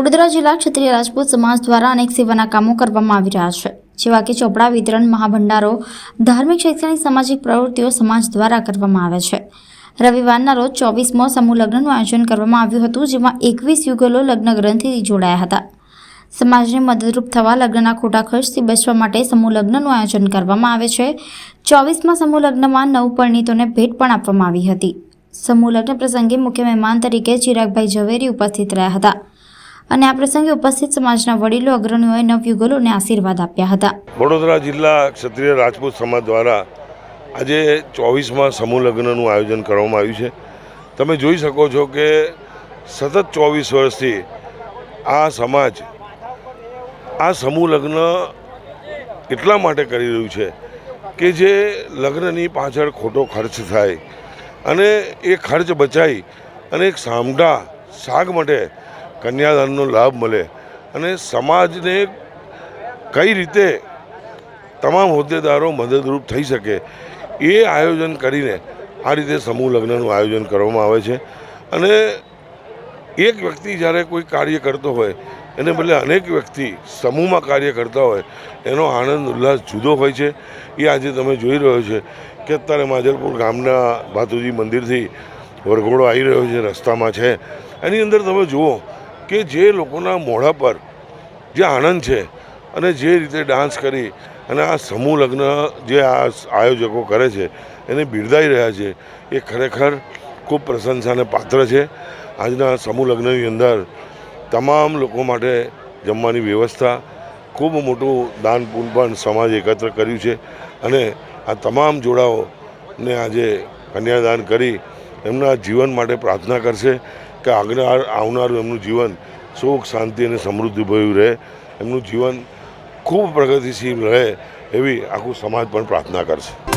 વડોદરા જિલ્લા ક્ષત્રિય રાજપૂત સમાજ દ્વારા અનેક સેવાના કામો કરવામાં આવી રહ્યા છે, જેવા કે ચોપડા વિતરણ, મહાભંડારો, ધાર્મિક, શૈક્ષણિક, સામાજિક પ્રવૃત્તિઓ સમાજ દ્વારા કરવામાં આવે છે. રવિવારના રોજ ચોવીસમો સમૂહ લગ્નનું આયોજન કરવામાં આવ્યું હતું, જેમાં એકવીસ યુગલો લગ્ન ગ્રંથિથી જોડાયા હતા. સમાજને મદદરૂપ થવા લગ્નના ખોટા ખર્ચથી બચવા માટે સમૂહ લગ્નનું આયોજન કરવામાં આવે છે. ચોવીસમાં સમૂહ લગ્નમાં નવ પરિણીતોને ભેટ પણ આપવામાં આવી હતી. સમૂહ લગ્ન પ્રસંગે મુખ્ય મહેમાન તરીકે ચિરાગભાઈ ઝવેરી ઉપસ્થિત રહ્યા હતા. અને આ પ્રસંગે ઉપસ્થિત સમાજના વડીલો અગ્રણીઓએ નવયુગલોને આશીર્વાદ આપ્યા હતા. વડોદરા જિલ્લા ક્ષત્રિય રાજપૂત સમાજ દ્વારા આજે ચોવીસમાં સમૂહ લગ્નનું આયોજન કરવામાં આવ્યું છે. તમે જોઈ શકો છો કે સતત ચોવીસ વર્ષથી આ સમાજ, આ સમૂહ લગ્ન એટલા માટે કરી રહ્યું છે કે જે લગ્નની પાછળ ખોટો ખર્ચ થાય અને એ ખર્ચ બચાવી અને એક સામડા શાક માટે કન્યાદાનનો લાભ મળે. અને સમાજને કઈ રીતે તમામ હોદ્દેદારો મદદરૂપ થઈ શકે એ આયોજન કરીને આ રીતે સમૂહ લગ્નનું આયોજન કરવામાં આવે છે. અને એક વ્યક્તિ જ્યારે કોઈ કાર્ય કરતો હોય, એને બદલે અનેક વ્યક્તિ સમૂહમાં કાર્ય કરતા હોય, એનો આનંદ, ઉલ્લાસ જુદો હોય છે. એ આજે તમે જોઈ રહ્યો છે કે અત્યારે માજલપુર ગામના ભાતુજી મંદિરથી વરઘોડો આવી રહ્યો છે, રસ્તામાં છે. એની અંદર તમે જુઓ કે જે લોકોના મોઢા પર જે આનંદ છે અને જે રીતે ડાન્સ કરી અને આ સમૂહ લગ્ન જે આ આયોજકો કરે છે, એને બિરદાઈ રહ્યા છે, એ ખરેખર ખૂબ પ્રશંસાને પાત્ર છે. આજના સમૂહ લગ્નની અંદર તમામ લોકો માટે જમવાની વ્યવસ્થા, ખૂબ મોટું દાન પુન પણ સમાજ એકત્ર કર્યું છે અને આ તમામ જોડાઓને આજે કન્યાદાન કરી એમના જીવન માટે પ્રાર્થના કરશે. કે આગળ આવનારું એમનું જીવન સુખ, શાંતિ અને સમૃદ્ધિભર્યું રહે, એમનું જીવન ખૂબ પ્રગતિશીલ રહે એવી આખું સમાજ પણ પ્રાર્થના કરશે.